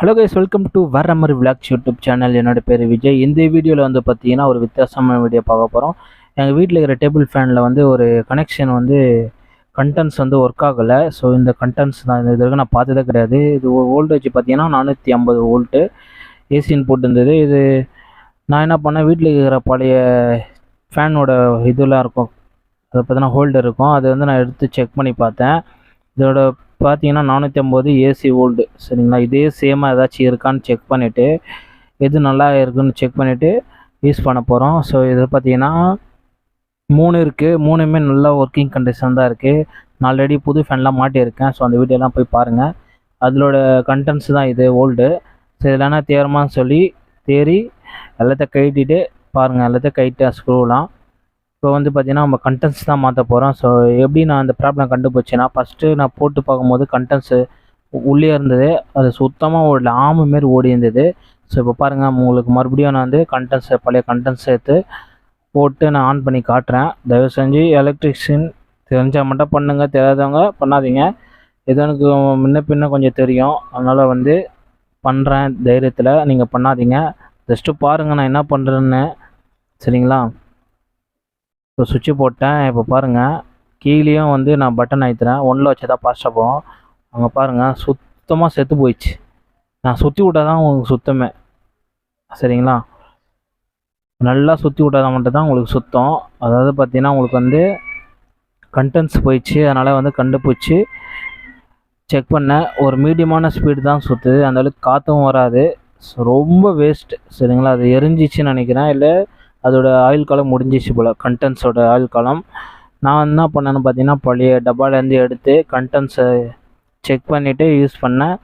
Hello guys welcome to மாதிரி vlogs YouTube channel என்னோட பேர் விஜய். இந்த வீடியோவில் வந்து பார்த்தீங்கன்னா ஒரு வித்தியாசமான வீடியோ பார்க்க போகிறோம் எங்கள் வீட்டில் இருக்கிற டேபிள் ஃபேனில் வந்து ஒரு கனெக்ஷன் வந்து கண்டென்ட்ஸ் வந்து ஒர்க் ஆகலை. ஸோ இந்த கண்டென்ட்ஸ் நான் இது வரைக்கும் நான் பார்த்ததே கிடையாது. இது வோல்டேஜ் பார்த்தீங்கன்னா நானூற்றி ஐம்பது வோல்ட்டு ஏசி இன்புட் இருந்தது இது நான் என்ன பண்ணேன்? வீட்டில் இருக்கிற பழைய ஃபேனோட இதெல்லாம் இருக்கும். அதை பார்த்தீங்கன்னா ஹோல்டர் இருக்கும். அதை வந்து நான் எடுத்து செக் பண்ணி பார்த்தேன். இதோட பார்த்தீங்கன்னா நானூற்றி ஐம்பது ஏசி ஓல்டு சரிங்களா? இதே சேமாக ஏதாச்சும் இருக்கான்னு செக் பண்ணிவிட்டு எது நல்லா இருக்குன்னு செக் பண்ணிவிட்டு யூஸ் பண்ண போகிறோம் ஸோ இது பார்த்தீங்கன்னா மூணு இருக்குது மூணுமே நல்லா ஒர்க்கிங் கண்டிஷன் தான் இருக்குது ஆல்ரெடி புது ஃபேன்லாம் மாட்டியிருக்கேன். ஸோ அந்த வீடியோலாம் போய் பாருங்கள் அதோட கண்டென்ட்ஸ் தான் இது ஓல்டு ஸோ இதெல்லாம் தேரமான்னு சொல்லி தேறி எல்லாத்தையும் கைட்டிட்டு பாருங்கள் எல்லாத்தையும் கைட்டு ஸ்க்ரூலாம் இப்போ வந்து பார்த்தீங்கன்னா நம்ம கண்டென்ட்ஸ் தான் மாற்ற போகிறோம் ஸோ எப்படி நான் அந்த ப்ராப்ளம் கண்டுபிடிச்சேன்னா ஃபஸ்ட்டு நான் போட்டு பார்க்கும்போது கண்டென்ட்ஸு உள்ளே இருந்தது. அது சுத்தமாக ஓடல. ஆமை மாரி ஓடி இருந்தது. ஸோ இப்போ பாருங்கள் உங்களுக்கு மறுபடியும் நான் வந்து கண்டென்ட்ஸை பழைய கண்டென்ட்ஸ் சேர்த்து போட்டு நான் ஆன் பண்ணி காட்டுறேன். தயவு செஞ்சு எலக்ட்ரிஷியன் தெரிஞ்சால் மட்டும் பண்ணுங்கள் தெரியாதவங்க பண்ணாதீங்க. இது எனக்கு முன்ன பின்ன கொஞ்சம் தெரியும். அதனால் வந்து பண்ணுறேன் தைரியத்தில். நீங்கள் பண்ணாதீங்க. ஜஸ்ட்டு பாருங்கள் நான் என்ன பண்ணுறேன்னு சரிங்களா? இப்போ சுவிட்சு போட்டேன். இப்போ பாருங்கள் கீழேயும் வந்து நான் பட்டன் அழுத்துறேன். ஒன்றில் வச்சு தான் ஃபாஸ்ட்டாக போகும். அங்கே பாருங்கள் சுத்தமாக செத்து போயிடுச்சு. நான் சுற்றி விட்டால் தான் உங்களுக்கு சுத்தமே. சரிங்களா? நல்லா சுற்றி விட்டால் மட்டும் தான் உங்களுக்கு சுத்தம். அதாவது பார்த்தீங்கன்னா உங்களுக்கு வந்து கண்டென்ட்ஸ் போயிடுச்சு. அதனால் வந்து கண்டுபிடிச்சி செக் பண்ணேன். ஒரு மீடியமான ஸ்பீடு தான் சுற்றுது அந்தளவுக்கு காற்றும் வராது. ரொம்ப வேஸ்ட்டு சரிங்களா? அது எரிஞ்சிச்சுன்னு நினைக்கிறேன். இல்லை அதோட ஆயுள் காலம் முடிஞ்சிச்சு போல் கண்டென்ட்ஸோட ஆயுள் காலம். நான் என்ன பண்ணேன்னு பார்த்தீங்கன்னா பழைய டப்பாலேருந்து எடுத்து கண்டென்ட்ஸை செக் பண்ணிவிட்டு யூஸ் பண்ணேன்.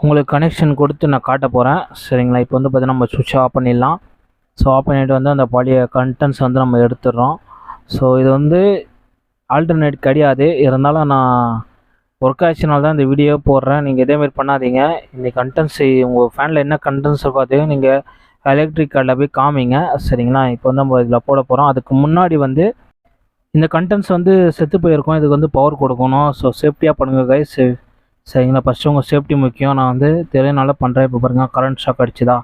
உங்களுக்கு கனெக்ஷன் கொடுத்து நான் காட்ட போகிறேன் சரிங்களா? இப்போ வந்து பார்த்தீங்கன்னா நம்ம சுவிட்ச் ஆஃப் பண்ணிடலாம். ஸோ ஆஃப் பண்ணிவிட்டு வந்து அந்த பழைய கண்டென்ட்ஸ் வந்து நம்ம எடுத்துடுறோம். ஸோ இது வந்து ஆல்டர்னேட் கிடையாது. இருந்தாலும் நான் ஒர்க் ஆச்சுனால தான் இந்த வீடியோ போடுறேன். நீங்கள் இதேமாரி பண்ணாதீங்க. இந்த கண்டென்ட்ஸ் உங்கள் ஃபேனில் என்ன கண்டென்ட்ஸ் பார்த்தீங்கன்னா நீங்கள் எலக்ட்ரிக் கார்டில் போய் காமிங்க. சரிங்களா? இப்போ வந்து நம்ம இதில் போட போகிறோம் அதுக்கு முன்னாடி வந்து இந்த கண்டென்ட்ஸ் வந்து செத்து போயிருக்கோம். இதுக்கு வந்து பவர் கொடுக்கணும். ஸோ சேஃப்டியாக பண்ணுங்கள் கைஸ் சரிங்களா? ஃபஸ்ட்டு உங்கள் சேஃப்டி முக்கியம். நான் வந்து தெரியனால பண்ணுறேன் இப்போ பாருங்கள் கரண்ட் ஷாக் அடிச்சுதா.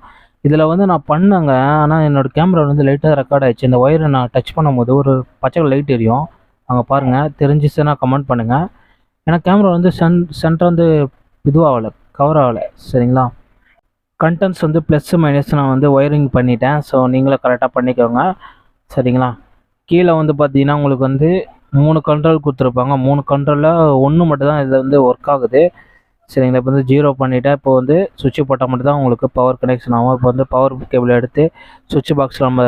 இதில் வந்து நான் பண்ணேங்க. ஆனால் என்னோடய கேமரா வந்து லைட்டாக ரெக்கார்ட் ஆகிடுச்சு இந்த ஒயரை நான் டச் பண்ணும்போது ஒரு பச்சை லைட் எரியும். அங்கே பாருங்கள் தெரிஞ்சிச்சுன்னா கமெண்ட் பண்ணுங்கள் ஏன்னா கேமரா வந்து சென் சென்டர் வந்து இதுவாகலை கவர் ஆகலை. சரிங்களா? கண்டென்ட்ஸ் வந்து ப்ளஸ் மைனஸ் நான் வந்து ஒயரிங் பண்ணிட்டேன். ஸோ நீங்களும் கரெக்டாக பண்ணிக்கோங்க. சரிங்களா? கீழே வந்து பார்த்தீங்கன்னா உங்களுக்கு வந்து மூணு கண்ட்ரோல் கொடுத்துருப்பாங்க. மூணு கண்ட்ரோலில் ஒன்று மட்டும் தான் இதில் வந்து ஒர்க் ஆகுது. சரிங்களா? இப்போ வந்து ஜீரோ பண்ணிவிட்டேன் இப்போ வந்து சுவிட்ச் போட்டால் மட்டும் தான் உங்களுக்கு பவர் கனெக்ஷன் ஆகும். இப்போ வந்து பவர் கேபிள் எடுத்து சுவிட்ச் பாக்ஸில் நம்ம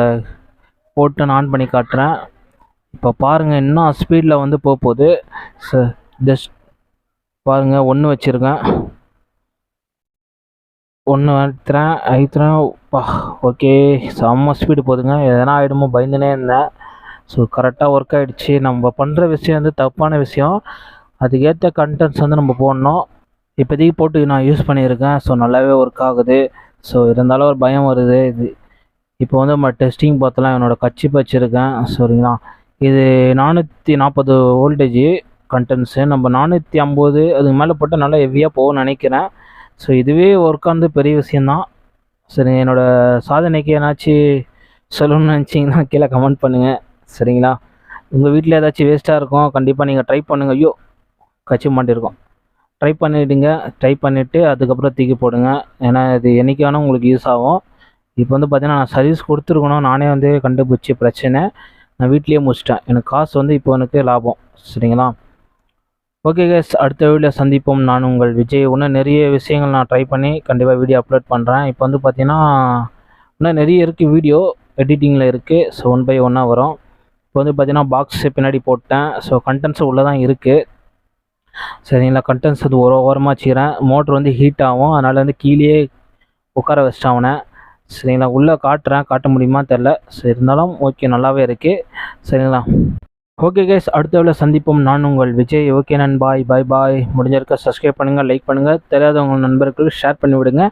போட்டு நான் ஆன் பண்ணி காட்டுறேன். இப்போ பாருங்கள் இன்னும் ஸ்பீடில் வந்து போக போகுது. ச ஜஸ்ட் பாருங்கள் ஒன்று வச்சுருக்கேன். ஒன்று அழுத்துறேன் அழுத்துறேன் பா ஓகே செம்ம ஸ்பீடு போதுங்க. எதனா ஆகிடுமோ பயந்துனே இருந்தேன். ஸோ கரெக்டாக ஒர்க் ஆகிடுச்சு நம்ம பண்ணுற விஷயம் வந்து தப்பான விஷயம். அதுக்கேற்ற கண்டென்ட்ஸ் வந்து நம்ம போடணும். இப்போதைக்கு போட்டு நான் யூஸ் பண்ணியிருக்கேன். ஸோ நல்லாவே ஒர்க் ஆகுது. ஸோ இருந்தாலும் ஒரு பயம் வருது. இது இப்போ வந்து நம்ம டெஸ்டிங் பார்த்தலாம் என்னோடய கட்சி வச்சுருக்கேன் சரிங்களா? இது நானூற்றி நாற்பது வோல்டேஜ் கண்டென்ட்ஸு நம்ம நானூற்றி ஐம்பது அதுக்கு மேலே போட்டால் நல்லா ஹெவியாக போகும்னு நினைக்கிறேன். ஸோ இதுவே ஒர்க் ஆனது பெரிய விஷயந்தான் சரி என்னோடய சாதனைக்கு ஏதாச்சும் சொல்லணும்னு நினச்சிங்கன்னா கீழே கமெண்ட் பண்ணுங்கள் சரிங்களா? உங்கள் வீட்டில் ஏதாச்சும் வேஸ்ட்டாக இருக்கும் கண்டிப்பாக நீங்கள் ட்ரை பண்ணுங்கள் ஐயோ கச்சி மாட்டிருக்கோம். ட்ரை பண்ணிவிடுங்க ட்ரை பண்ணிவிட்டு அதுக்கப்புறம் தூக்கி போடுங்க. ஏன்னா இது என்றைக்கு வேணால் உங்களுக்கு யூஸ் ஆகும். இப்போ வந்து பார்த்தீங்கன்னா நான் சர்வீஸ் கொடுத்துருக்கணும். நானே வந்து கண்டுபிடிச்சி பிரச்சனை. நான் வீட்லேயே முடிச்சிட்டேன். எனக்கு காசு வந்து இப்போ எனக்கு லாபம். சரிங்களா? ஓகே கேஸ் அடுத்த வீடியோ சந்திப்போம். நான் உங்கள் விஜய். இன்னும் நிறைய விஷயங்கள் நான் ட்ரை பண்ணி கண்டிப்பாக வீடியோ அப்லோட் பண்ணுறேன் இப்போ வந்து பார்த்தீங்கன்னா இன்னும் நிறைய இருக்குது வீடியோ எடிட்டிங்கில் இருக்குது ஸோ ஒன் பை ஒன்னாக வரும். இப்போ வந்து பார்த்தீங்கன்னா பாக்ஸ் பின்னாடி போட்டேன். ஸோ கண்டென்ட்ஸ் உள்ளே தான் இருக்குது சரிங்களா? கண்டென்ட்ஸ் வந்து ஒரு ஓரமாக வச்சுக்கிறேன். மோட்ரு வந்து ஹீட் ஆகும். அதனால் வந்து கீழே உட்கார வச்சிட்டேன் அவனை. சரிங்களா? உள்ளே காட்டுறேன். காட்ட முடியுமா தெரில சரி இருந்தாலும் ஓகே நல்லாவே இருக்குது சரிங்களா? ஓகே கேஸ் அடுத்தவளை சந்திப்போம். நான் உங்கள் விஜய். ஓகே நண்பாய் பாய் பாய் முடிஞ்சிருக்க சப்ஸ்கிரைப் பண்ணுங்கள் லைக் பண்ணுங்கள் தெரியாதவங்க நண்பர்களுக்கு ஷேர் பண்ணிவிடுங்க.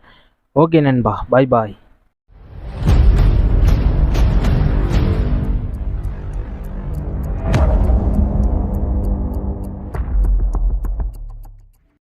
ஓகே நண்பா. பாய் பாய்